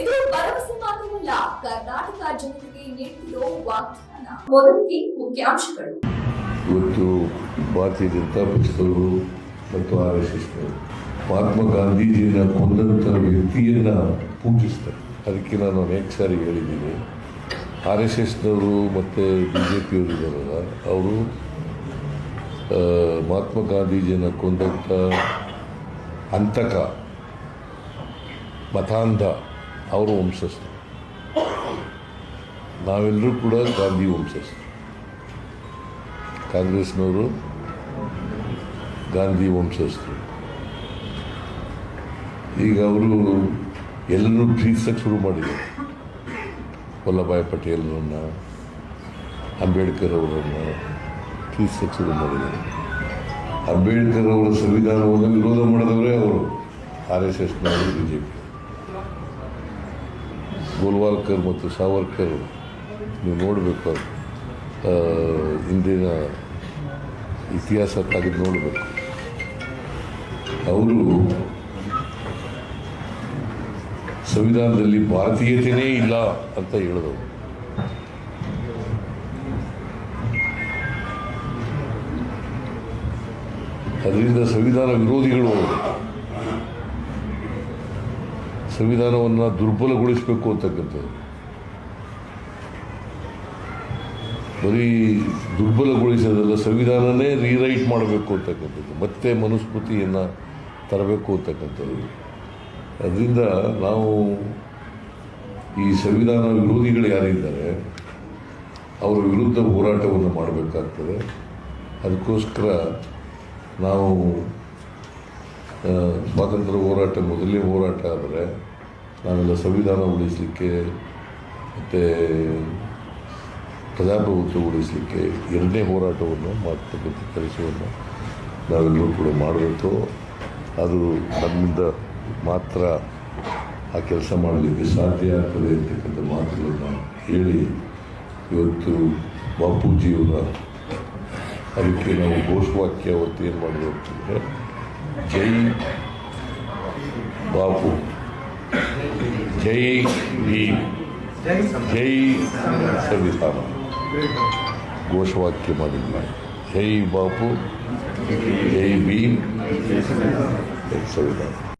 ಇದು ಭರವಸೆ ಮಾತ್ರವಲ್ಲ, ಕರ್ನಾಟಕ ಜನತೆಗೆ ವಾಗ್ದಾನ. ಮೊದಲಿಗೆ ಮುಖ್ಯಾಂಶಗಳು. ಇವತ್ತು ಭಾರತೀಯ ಜನತಾ ಪಕ್ಷದವರು ಮತ್ತು ಆರ್ ಎಸ್ ಎಸ್ನವರು ಮಹಾತ್ಮ ಗಾಂಧೀಜಿಯನ್ನ ಕೊಂದಂಥ ವ್ಯಕ್ತಿಯನ್ನ ಪೂಜಿಸ್ತಾರೆ. ಅದಕ್ಕೆ ನಾನು ಅನೇಕ ಸಾರಿ ಹೇಳಿದ್ದೀನಿ. ಆರ್ ಎಸ್ ಎಸ್ನವರು ಮತ್ತು ಬಿ ಜೆ ಪಿಯವರು ಇದ್ದಾರಲ್ಲ, ಅವರು ಮಹಾತ್ಮ ಗಾಂಧೀಜಿಯನ್ನು ಕೊಂದಂಥ ಹಂತಕ, ಮತಾಂಧ ಅವರು ವಂಶಸ್ಥರು. ನಾವೆಲ್ಲರೂ ಕೂಡ ಗಾಂಧಿ ವಂಶಸ್ಥರು. ಕಾಂಗ್ರೆಸ್ನವರು ಗಾಂಧಿ ವಂಶಸ್ಥರು. ಈಗ ಅವರು ಎಲ್ಲರೂ ಪ್ರೀತಿಸಕ್ಕೆ ಶುರು ಮಾಡಿದರು ವಲ್ಲಭಾಯ್ ಪಟೇಲ್ರನ್ನು, ಅಂಬೇಡ್ಕರ್ ಅವರನ್ನು ಪ್ರೀತಿಸಕ್ಕೆ ಶುರು ಮಾಡಿದರು ಅಂಬೇಡ್ಕರ್ ಅವರ ಸಂವಿಧಾನವನ್ನು ವಿರೋಧ ಮಾಡಿದವರೇ ಅವರು. ಆರ್ ಎಸ್ ಎಸ್ನವರು ಬಿ ಜೆ ಪಿ ಗೋಲ್ವಾಲ್ಕರ್ ಮತ್ತು ಸಾವರ್ಕರ್ ನೀವು ನೋಡಬೇಕು ಇಂದಿನ ಇತಿಹಾಸ ತೆಗೆದು ನೋಡಬೇಕು. ಅವರು ಸಂವಿಧಾನದಲ್ಲಿ ಭಾರತೀಯತೆಯೇ ಇಲ್ಲ ಅಂತ ಹೇಳಿದವರು. ಅದರಿಂದ ಸಂವಿಧಾನ ವಿರೋಧಿಗಳು ಸಂವಿಧಾನವನ್ನು ದುರ್ಬಲಗೊಳಿಸಬೇಕು ಅಂತಕ್ಕಂಥದ್ದು. ಬರೀ ದುರ್ಬಲಗೊಳಿಸೋದಲ್ಲ, ಸಂವಿಧಾನನೇ ರೀರೈಟ್ ಮಾಡಬೇಕು ಅಂತಕ್ಕಂಥದ್ದು. ಮತ್ತೆ ಮನುಸ್ಮೃತಿಯನ್ನು ತರಬೇಕು ಅಂತಕ್ಕಂಥದ್ದು. ಅದರಿಂದ ನಾವು ಈ ಸಂವಿಧಾನ ವಿರೋಧಿಗಳು ಯಾರಿದ್ದಾರೆ, ಅವರ ವಿರುದ್ಧ ಹೋರಾಟವನ್ನು ಮಾಡಬೇಕಾಗ್ತದೆ. ಅದಕ್ಕೋಸ್ಕರ ನಾವು ಸ್ವಾತಂತ್ರ್ಯ ಹೋರಾಟ ಮೊದಲನೇ ಹೋರಾಟ ಆದರೆ ನಾವೆಲ್ಲ ಸಂವಿಧಾನ ಉಳಿಸಲಿಕ್ಕೆ ಮತ್ತು ಪ್ರಜಾಪ್ರಭುತ್ವ ಉಳಿಸಲಿಕ್ಕೆ ಎರಡನೇ ಹೋರಾಟವನ್ನು ಮಾತುಕತೆ ಕೆಲಸವನ್ನು ನಾವೆಲ್ಲರೂ ಕೂಡ ಮಾಡಬೇಕು ಅದು ನಮ್ಮಿಂದ ಮಾತ್ರ ಆ ಕೆಲಸ ಮಾಡಲಿಕ್ಕೆ ಸಾಧ್ಯ ಆಗ್ತದೆ ಅಂತಕ್ಕಂಥ ಮಾತುಗಳನ್ನು ಹೇಳಿ ಇವತ್ತು ಬಾಪೂಜಿಯವರ ಅದಕ್ಕೆ ನಾವು ಘೋಷವಾಕ್ಯ ಅವತ್ತು ಏನು ಮಾಡಬೇಕು ಅಂತಂದರೆ ಜೈ ಬಾಪು ಜೈ ಭೀಮ್ ಜೈ ಸಂವಿಧಾನ ಘೋಷವಾಕ್ಯ ಮಾಡಿದ್ವಿ ಜೈ ಬಾಪು ಜೈ ಭೀಮ್ ಜೈ ಸಂವಿಧಾನ